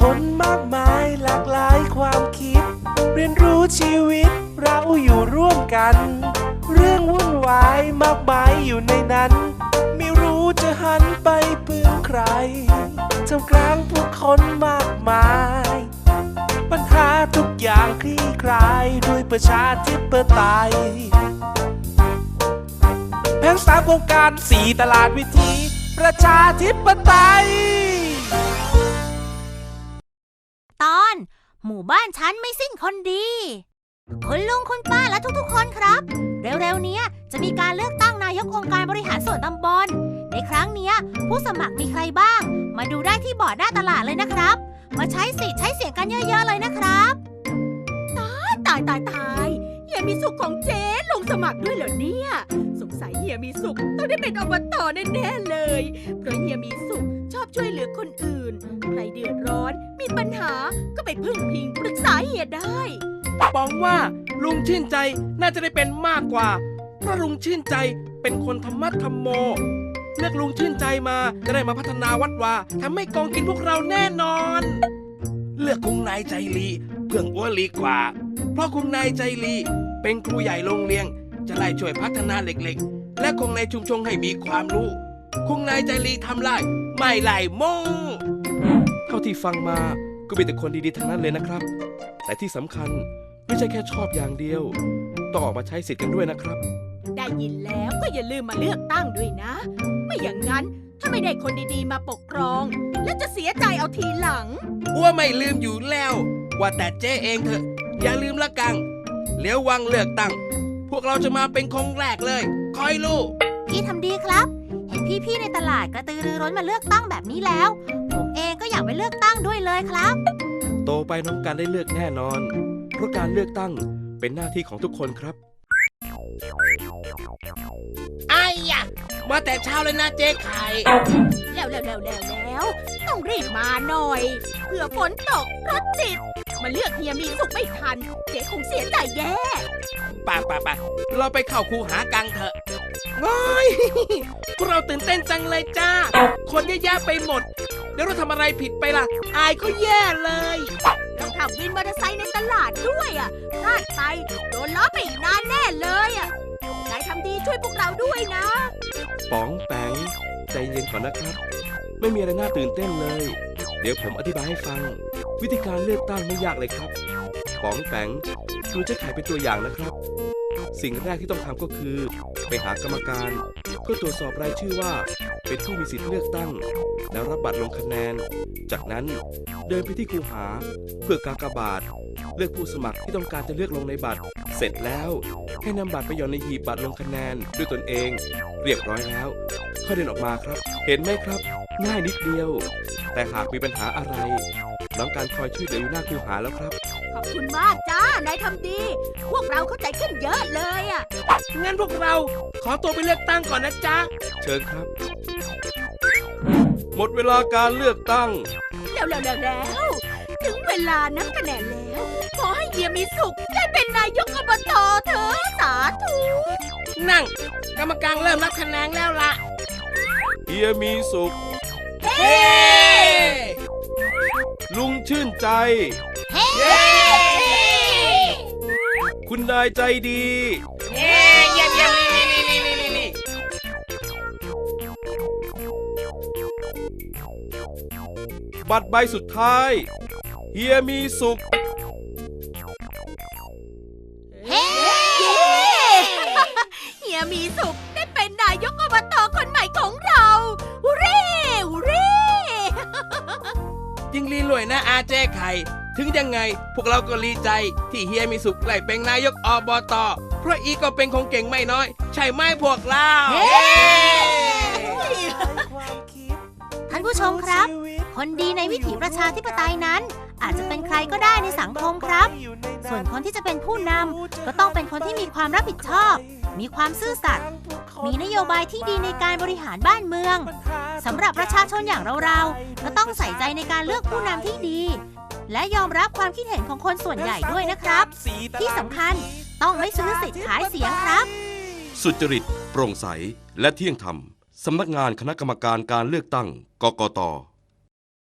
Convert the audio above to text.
คนมากมายหลากหลายความคิด เรียนรู้ชีวิตเราอยู่ร่วมกัน เรื่องวุ่นวายมากมายอยู่ในนั้น ไม่รู้จะหันไปพึ่งใครท่ามกลางผู้คนมากมาย ปัญหาทุกอย่างคลี่คลายด้วยประชาธิปไตยแผนสามโครงการสี่ตลาดวิธีประชาธิปไตย หมู่บ้านฉันไม่สิ้นคนดีคุณลุงคุณป้าและทุกๆ คนครับ เร็วๆนี้จะมีการเลือกตั้งนายกองค์การบริหารส่วนตำบล ในครั้งนี้ผู้สมัครมีใครบ้าง มาดูได้ที่บอร์ดหน้าตลาดเลยนะครับ มาใช้สิทธิ์ใช้เสียงกันเยอะๆเลยนะครับตายตายตายเฮียมีสุขของเจ๊ลงสมัครด้วยเหรอเนี่ย สงสัยเฮียมีสุขต้องได้เป็นอบตแน่ๆเลย เพราะเฮียมีสุขชอบช่วยเหลือคนอื่น ใครเดือดร้อนมีปัญหาก็ไปพึ่งพิงปรึกษาเฮียได้ปองว่าลุงชื่นใจน่าจะได้เป็นมากกว่า เพราะลุงชื่นใจเป็นคนธรรมะธรรมโม เลือกลุงชื่นใจมาจะได้มาพัฒนาวัดวาทำให้กองกินพวกเราแน่นอน เลือกคุณนายใจลีเพื่องอ้วลีกว่า เพราะคุณนายใจลีเป็นครูใหญ่โรงเรียน จะไล่ช่วยพัฒนาเล็กๆ และคงในชุมชนให้มีความรู้คุณนายใจลีทำไรไม่ไล่โมเท่าที่ฟังมาก็มีแต่คนดีๆทั้งนั้นเลยนะครับ แต่ที่สำคัญไม่ใช่แค่ชอบอย่างเดียว ต้องออกมาใช้สิทธิ์กันด้วยนะครับ ได้ยินแล้วก็อย่าลืมมาเลือกตั้งด้วยนะ ไม่อย่างนั้นถ้าไม่ได้คนดีๆมาปกครอง แล้วจะเสียใจเอาทีหลัง อ้วไม่ลืมอยู่แล้ว ว่าแต่เจ๊เองเถอะ อย่าลืมละกังเลี้ยววังเลือกตั้ง พวกเราจะมาเป็นคนแรกเลย คอยลูก พี่ทำดีครับ เห็นพี่ๆในตลาดกระตือรือร้นมาเลือกตั้งแบบนี้แล้ว ผมเองก็อยากไปเลือกตั้งด้วยเลยครับ โตไปน้องการได้เลือกแน่นอน เพราะการเลือกตั้งเป็นหน้าที่ของทุกคนครับ ไอ้ยะมาแต่เช้าเลยนะเจ๊ไข่ แล้วแล้วแล้วแล้วแล้วต้องรีบมาหน่อย เผื่อฝนตกรถติด มาเลือกเฮียมีสุขไม่ทัน เจ๊คงเสียใจแย่ ป่าป่าป่าเราไปเข้าคูหากังเถอะง้อยพวกเราตื่นเต้นจังเลยจ้า คนเยอะแยะไปหมดเดี๋ยวเราทำอะไรผิดไปล่ะ อายก็แย่เลย ต้องขับวินมอเตอร์ไซค์ในตลาดด้วยอะพลาดไปโดนล้อไปอีกนานแน่เลยอะนายทำดีช่วยพวกเราด้วยนะ ป๋องแปงใจเย็นก่อนนะครับ ไม่มีอะไรน่าตื่นเต้นเลย เดี๋ยวผมอธิบายให้ฟัง วิธีการเลือกตั้งไม่ยากเลยครับ ป๋องแปงดูเจ๊ไข่เป็นตัวอย่างนะครับ สิ่งแรกที่ต้องทำก็คือ ไปหากรรมการ เพื่อตรวจสอบรายชื่อว่า เป็นผู้มีสิทธิ์เลือกตั้ง แล้วรับบัตรลงคะแนน จากนั้นเดินไปที่คูหา เพื่อกากบาท เลือกผู้สมัครที่ต้องการจะเลือกลงในบัตร เสร็จแล้วให้นำบัตรไปหย่อนในหีบบัตรลงคะแนนด้วยตนเอง เรียบร้อยแล้วค่อยเดินออกมาครับ เห็นไหมครับ ง่ายนิดเดียว แต่หากมีปัญหาอะไรน้องการคอยช่วยเหลืออยู่หน้าคูหาแล้วครับ ขอบคุณมากจ้านายทำดี พวกเราเข้าใจขึ้นเยอะเลยอะ งั้นพวกเราขอตัวไปเลือกตั้งก่อนนะจ๊ะ เชิญครับ หมดเวลาการเลือกตั้ง แล้วแล้วแล้วแล้วถึงเวลานับคะแนนแล้ว ขอให้เฮียมีสุขได้เป็นนายกอบตเถอะสาธุนั่ง กรรมการเริ่มนับคะแนนแล้วล่ะเฮียมีสุข เฮ้ ลุงชื่นใจเย้ คุณนายใจดีเย้เยี่ยมเยี่ยมนี่นี่นี่นี่นี่บัตรใบสุดท้าย เฮียมีสุขเฮ้เฮียมีสุขได้เป็นนายกอบตคนใหม่ของเราฮูเร่ฮูเร่ ยิงลีรวยนะอาเจไข่ ถึงยังไง พวกเราก็รีใจ ที่เฮียมีสุขไล่เป็นนายกอบตเพราะอีก็เป็นของเก่งไม่น้อย ใช่ไหมพวกเราท่านผู้ชมครับ คนดีในวิถีประชาธิปไตยนั้น อาจจะเป็นใครก็ได้ในสังคมครับ ส่วนคนที่จะเป็นผู้นำก็ต้องเป็นคนที่มีความรับผิดชอบ มีความซื่อสัตย์มีนโยบายที่ดีในการบริหารบ้านเมืองสำหรับประชาชนอย่างเราๆก็ต้องใส่ใจในการเลือกผู้นำที่ดี และยอมรับความคิดเห็นของคนส่วนใหญ่ด้วยนะครับ ที่สำคัญต้องไม่ซื้อสิทธิ์ขายเสียงครับ สุจริต โปร่งใส และเที่ยงธรรม สำนักงานคณะกรรมการการเลือกตั้ง กกต